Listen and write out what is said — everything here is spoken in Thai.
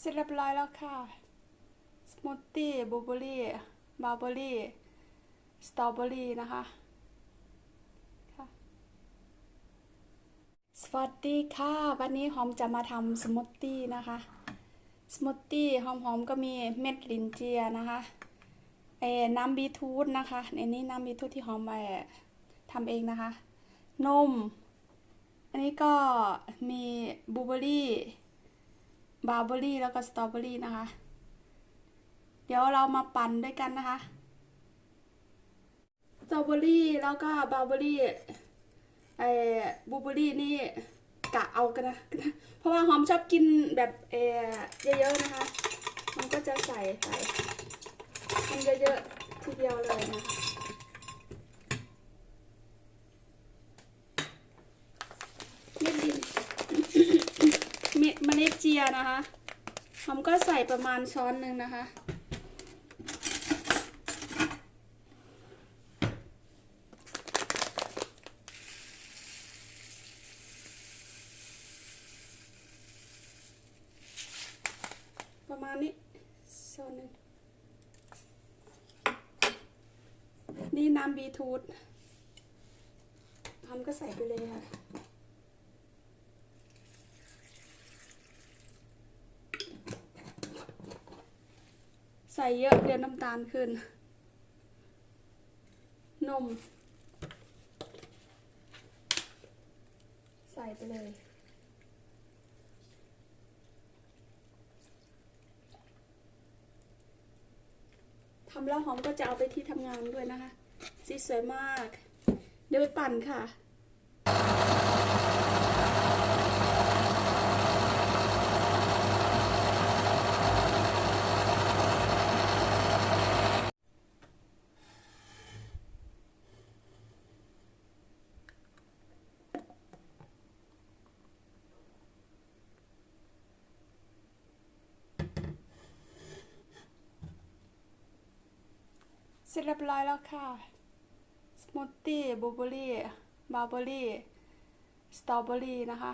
เสร็จเรียบร้อยแล้วค่ะ สมูทตี้บลูเบอรี่บาร์เบอรี่ สตรอเบอรี่นะคะค่ะสวัสดีค่ะ วันนี้หอมจะมาทำสมูทตี้นะคะ สมูทตี้หอมๆก็มีเม็ดลินเจียนะคะเออน้ำบีทรูทนะคะในนี้น้ำบีทรูทที่หอมไปทำเองนะคะ นม อันนี้ก็มีบลูเบอรี่ บาร์เบอรี่แล้วก็สตรอเบอรี่นะคะ เดี๋ยวเรามาปั่นด้วยกันนะคะสตรอเบอรี่แล้วก็บาร์เบอรี่เอ่อบลูเบอรี่นี่กะเอากันนะ เพราะว่าหอมชอบกินแบบเออเยอะๆนะคะ มันก็จะใส่ใส่มันเยอะๆทีเดียวเลยนะคะเม็ดดิน เม็ดเียนะคะผมก็ใส่ประมาณช้อนหนึ่งนะคะ ประมาณนี้ช้อนหนึ่งนี่น้ำบีทรูททำก็ใส่ไปเลยค่ะ ใส่เยอะเดี๋ยวน้ำตาลขึ้น นม ใส่ไปเลยทำแล้วหอมก็จะเอาไปที่ทำงานด้วยนะคะ สีสวยมาก เดี๋ยวไปปั่นค่ะ เสร็จเรียบร้อยแล้วค่ะ สมูทตี้บลูเบอรี่บาร์เบอรี่ สตรอเบอรี่นะคะ